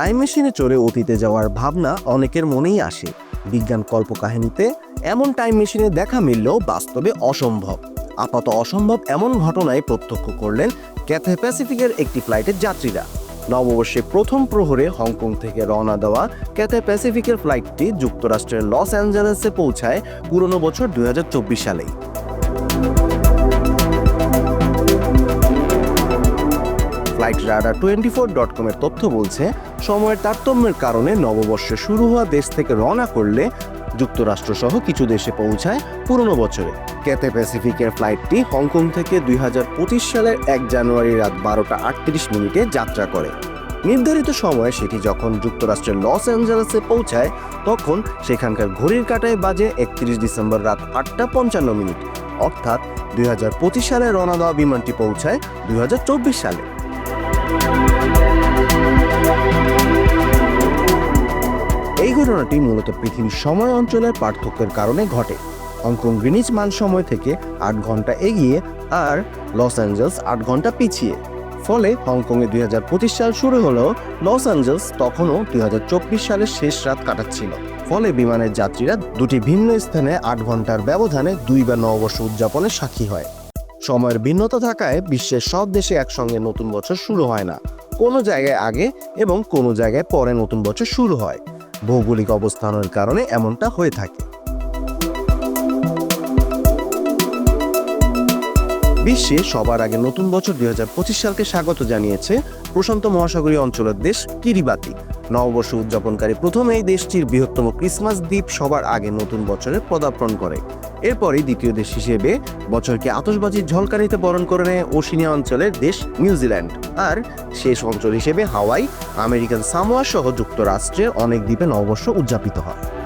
Time মেশিনে চড়ে অতীতে যাওয়ার ভাবনা অনেকের মনেই আসে। বিজ্ঞান কল্পকাহিনীতে এমন টাইম মেশিনে দেখা মিললেও বাস্তবে অসম্ভব। আপাত অসম্ভব এমন ঘটনায় প্রত্যক্ষ করলেন ক্যাথে প্যাসিফিকের একটি ফ্লাইটের যাত্রীরা। নববর্ষে প্রথম প্রহরে হংকং থেকে রওনা দেওয়া ক্যাথে প্যাসিফিকের ফ্লাইটটি যুক্তরাষ্ট্রের লস অ্যাঞ্জেলেসে পৌঁছায় পুরনো বছর দুই সালেই। Flight radar twenty four dot কমের তথ্য বলছে সময়ের তারতম্যের কারণে নববর্ষে শুরু হওয়া দেশ থেকে রওনা করলে যুক্তরাষ্ট্র সহ কিছু দেশে পৌঁছায় পুরনো বছরে। ক্যাথে প্যাসিফিকের ফ্লাইটটি হংকং থেকে দুই হাজার পঁচিশ সালের এক জানুয়ারি রাত বারোটা আটত্রিশ মিনিটে যাত্রা করে। নির্ধারিত সময়ে সেটি যখন যুক্তরাষ্ট্রের লস অ্যাঞ্জেলেসে পৌঁছায়, তখন সেখানকার ঘড়ির কাটায় বাজে একত্রিশ ডিসেম্বর রাত আটটা পঞ্চান্ন মিনিট। অর্থাৎ দুই হাজার পঁচিশ সালে রওনা দেওয়া বিমানটি পৌঁছায় দুই হাজার চব্বিশ সালে। ঘটনাটি মূলত পৃথিবীর সময় অঞ্চলের পার্থক্যের কারণে ঘটে। হংকং গ্রিনিচ মান সময় থেকে আট ঘণ্টা এগিয়ে আর লস অ্যাঞ্জেলস আট ঘণ্টা পিছিয়ে। ফলে হংকংয়ে দুই হাজার পঁচিশ সাল শুরু হলেও লস অ্যাঞ্জেলস তখনও দুই হাজার চব্বিশ সালের শেষ রাত কাটাচ্ছিল। ফলে বিমানের যাত্রীরা দুটি ভিন্ন স্থানে আট ঘণ্টার ব্যবধানে দুইবার নববর্ষ উদযাপনের সাক্ষী হয়। সময়ের ভিন্নতা থাকায় বিশ্বের সব দেশে একসঙ্গে নতুন বছর শুরু হয় না। কোনো জায়গায় আগে এবং কোনো জায়গায় পরে নতুন বছর শুরু হয়। ভৌগোলিক অবস্থানের কারণে এমনটা হয়ে থাকে। বিশ্বে সবার আগে নতুন বছর দুই হাজার পঁচিশ সালকে স্বাগত জানিয়েছে প্রশান্ত মহাসাগরীয় অঞ্চলের দেশ কিরিবাতি। নববর্ষ উদযাপনকারী প্রথম এই দেশটির বৃহত্তম ক্রিসমাস দ্বীপ সবার আগে নতুন বছরে পদার্পণ করে। এরপরই দ্বিতীয় দেশ হিসেবে বছরকে আতসবাজির ঝলকানিতে বরণ করে নেয় ওশিনিয়া অঞ্চলের দেশ নিউজিল্যান্ড আর শেষ অঞ্চল হিসেবে হাওয়াই, আমেরিকান সামোয়া সহ যুক্তরাষ্ট্রের অনেক দ্বীপে নববর্ষ উদযাপিত হয়।